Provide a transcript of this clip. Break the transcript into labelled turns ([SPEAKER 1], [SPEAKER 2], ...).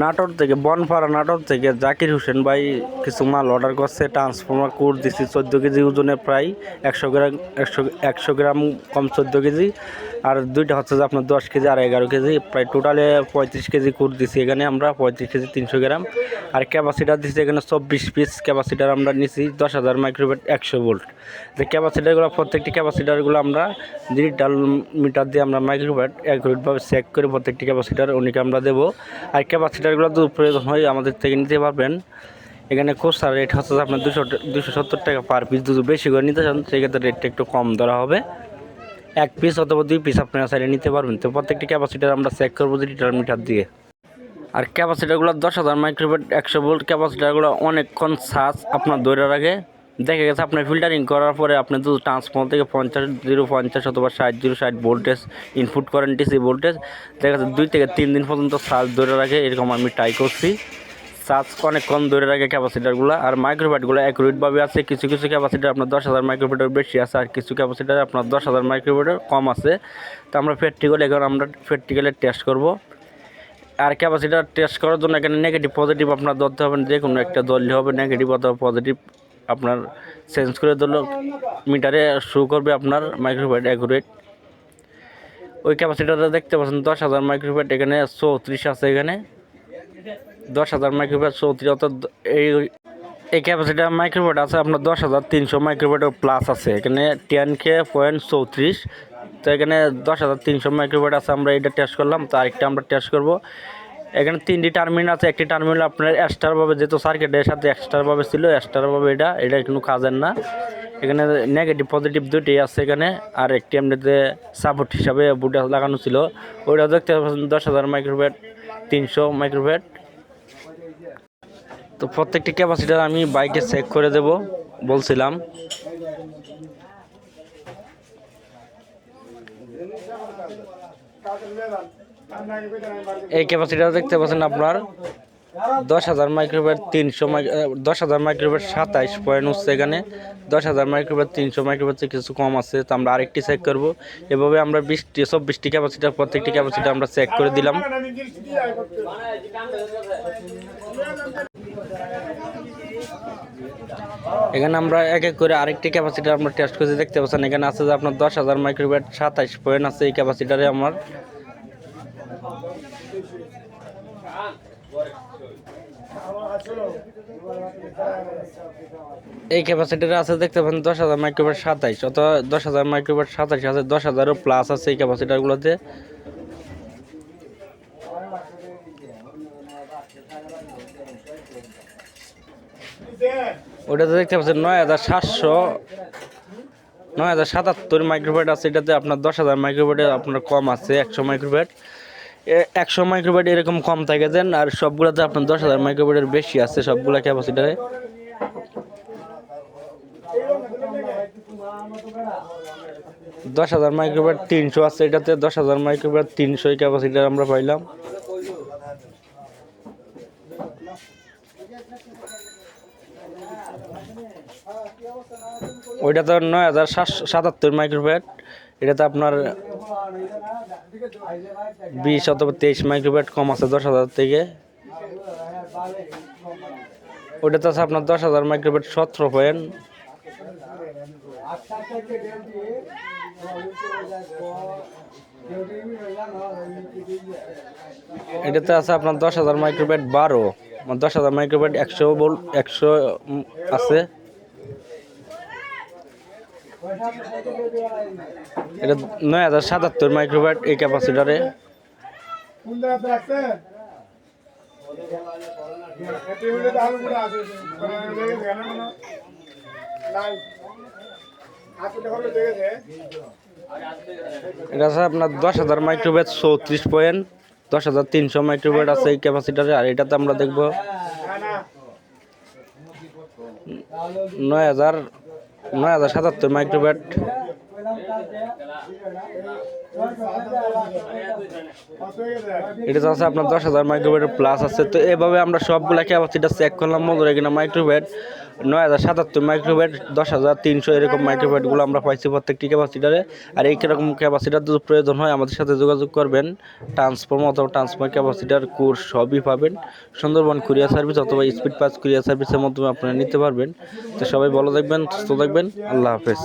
[SPEAKER 1] নাটোর থেকে বনপাড়া নাটোর থেকে জাকির হোসেন ভাই কিছু মাল অর্ডার করছে ট্রান্সফর্মার কোড দিচ্ছি চোদ্দ কেজি ওজনে প্রায় একশো গ্রাম, একশো একশো গ্রাম কম চোদ্দ কেজি। আর দুইটা হচ্ছে যে আপনার দশ কেজি আর এগারো কেজি, প্রায় টোটালে পঁয়ত্রিশ কেজি কোড দিচ্ছি এখানে আমরা, পঁয়ত্রিশ কেজি তিনশো গ্রাম। আর ক্যাপাসিটার দিচ্ছি এখানে চব্বিশ পিস ক্যাপাসিটার আমরা নিচ্ছি দশ হাজার মাইক্রোভেট একশো ভোল্ট যে ক্যাপাসিটারগুলো প্রত্যেকটি ক্যাপাসিটারগুলো আমরা ডিজিটাল মিটার দিয়ে আমরা মাইক্রোভেট অ্যাকুরেটভাবে চেক করে প্রত্যেকটি ক্যাপাসিটার উনিকে আমরা দেবো। আর ক্যাপাসিটারগুলো যদি প্রয়োজন হয়, আমাদের থেকে নিতে পারবেন। এখানে কোর্সার রেট হচ্ছে আপনার দুশো দুশো সত্তর টাকা পার পিস যদি বেশি করে নিতে চান, সেক্ষেত্রে রেটটা একটু কম ধরা হবে। এক পিস অথবা দুই পিস আপনারা সাইডে নিতে পারবেন। তো প্রত্যেকটি ক্যাপাসিটার আমরা চেক করব ডিজিটাল মিটার দিয়ে। আর ক্যাপাসিটারগুলো দশ হাজার মাইক্রোভেট একশো ভোল্ট ক্যাপাসিটারগুলো অনেকক্ষণ সাজ আপনার দৌড়ার রাখে। দেখা গেছে আপনার ফিল্টারিং করার পরে আপনি যদি ট্রান্সফর্মার থেকে পঞ্চাশ, জিরো পঞ্চাশ অথবা ষাট, জিরো ষাট ভোল্টেজ ইনপুট করেন ডিসি ভোল্টেজ দেখা যাচ্ছে দুই থেকে তিন দিন পর্যন্ত চার্জ ধরে রাখে, এরকম আমি ট্রাই করছি। চার্জ অনেক কম ধরে রাখে ক্যাপাসিটারগুলো আর মাইক্রোভেটগুলো অ্যাকুরেটভাবে আছে, কিছু কিছু ক্যাপাসিটার আপনার দশ হাজার মাইক্রোভেটের বেশি আছে, আর কিছু ক্যাপাসিটার আপনার দশ হাজার মাইক্রোভেটের কম আছে। তো আমরা প্র্যাকটিক্যাল এখন আমরা প্র্যাকটিক্যালে টেস্ট করব। আর ক্যাপাসিটার টেস্ট করার জন্য এখানে নেগেটিভ পজিটিভ আপনার ধরতে হবে যে কোনো একটা দললে হবে নেগেটিভ অথবা পজিটিভ আপনার চেঞ্জ করে দিল মিটারে শো করবে আপনার মাইক্রোভেট অ্যাকুরেট ওই ক্যাপাসিটারটা দেখতে পাচ্ছেন, দশ হাজার মাইক্রোভেট এখানে, চৌত্রিশ আছে এখানে। দশ হাজার মাইক্রোভেট চৌত্রিশ, অর্থাৎ এই এই ক্যাপাসিটার মাইক্রোভেট আছে, আপনার দশ হাজার তিনশো মাইক্রোভেটের প্লাস আছে। এখানে টেন কে পয়েন্ট চৌত্রিশ, তো এখানে দশ হাজার তিনশো মাইক্রোভেট আছে, আমরা এটা টেস্ট করলাম, তো আরেকটা আমরা টেস্ট করব। এখানে তিনটি টার্মিনাল আছে, একটি টার্মিনাল আপনার এক্সট্রাভাবে যেহেতু সার্কিটের সাথে এক্সট্রাভাবে ছিল এক্সট্রাভাবে এটা এটা কোনো কাজের না। এখানে নেগেটিভ পজিটিভ দুটি আছে এখানে, আর একটি এমনিতে সাপোর্ট হিসাবে বুটে লাগানো ছিল। ওইটা দেখতে পাচ্ছেন দশ হাজার মাইক্রোভেট তিনশো মাইক্রোভেট তো প্রত্যেকটি ক্যাপাসিটার আমি বাইকে চেক করে দেব, বলছিলাম। এই ক্যাপাসিটার দেখতে পাচ্ছেন আপনার দশ হাজার মাইক্রোভেট তিনশো দশ হাজার মাইক্রোভেট সাতাইশ পয়েন্ট হচ্ছে এখানে। দশ হাজার মাইক্রোভেট তিনশো মাইক্রোভেট কিছু কম আছে, তো আমরা আরেকটি চেক করব। এভাবে আমরা বিশটি, চব্বিশটি ক্যাপাসিটার প্রত্যেকটি ক্যাপাসিটি আমরা চেক করে দিলাম। এখানে আমরা এক এক করে আরেকটি ক্যাপাসিটার আমরা টেস্ট করে দেখতে পাচ্ছেন এখানে আছে যে আপনার দশ হাজার মাইক্রোভেট সাতাইশ পয়েন্ট আছে এই ক্যাপাসিটারে আমার। এই ক্যাপাসিটারে আছে দেখতে পাচ্ছেন দশ হাজার মাইক্রোভেট সাতাইশ, অথবা দশ হাজার মাইক্রোভেট সাতাইশ আছে, দশ হাজারও প্লাস আছে এই ক্যাপাসিটারগুলোতে ওটাতে দেখতে পাচ্ছেন নয় হাজার সাতশো, নয় হাজার সাতাত্তর মাইক্রোভেট আছে, এটাতে আপনার দশ হাজার মাইক্রোভেটে আপনার কম আছে, একশো মাইক্রোভেট একশো মাইক্রোভেট এরকম কম থাকে দেন, আর সবগুলোতে আপনার দশ হাজার মাইক্রোভেটের বেশি আছে সবগুলো ক্যাপাসিটারে দশ হাজার মাইক্রোভেট তিনশো আছে এটাতে, দশ হাজার মাইক্রোভেট তিনশো ক্যাপাসিটার আমরা পাইলাম। ওইটা তো নয় হাজার সাতাত্তর মাইক্রোভেট এটাতে আপনার বিশ অথবা তেইশ মাইক্রোভেট কম আছে, দশ হাজার থেকে। ওইটাতে আছে আপনার দশ হাজার মাইক্রোভেট সতেরো পয়েন্ট। এটাতে আছে আপনার দশ হাজার মাইক্রোভেট বারো। দশ হাজার মাইক্রোভেট একশো বল একশো আছে। এটা নয় হাজার সাতাত্তর মাইক্রোভ্যাট এই ক্যাপাসিটারে এটা আছে আপনার দশ হাজার মাইক্রোভ্যাট চৌত্রিশ পয়েন্ট দশ হাজার তিনশো মাইক্রোভ্যাট আছে এই ক্যাপাসিটারে আর এটাতে আমরা দেখব নয় হাজার নয় হাজার সাতাত্তর মাইক্রোভ্যাট এটা আছে আপনার দশ হাজার মাইক্রোভেটের প্লাস আছে। তো এভাবে আমরা সবগুলা ক্যাপাসিটা চেক করলাম, মধুরে কিনা মাইক্রোভেট নয় হাজার সাতাত্তর মাইক্রোভেট দশ হাজার তিনশো এরকম মাইক্রোভেটগুলো আমরা পাইছি প্রত্যেকটি ক্যাপাসিটারে আর এই কীরকম ক্যাপাসিটার যদি প্রয়োজন হয়, আমাদের সাথে যোগাযোগ করবেন। ট্রান্সফর্ম অথবা ট্রান্সফার ক্যাপাসিটার কোর্স সবই পাবেন। সুন্দরবন কুরিয়ার সার্ভিস অথবা স্পিড পাস কুরিয়ার সার্ভিসের মাধ্যমে আপনারা নিতে পারবেন। তো সবাই ভালো থাকবেন, সুস্থ থাকবেন। আল্লাহ হাফেজ।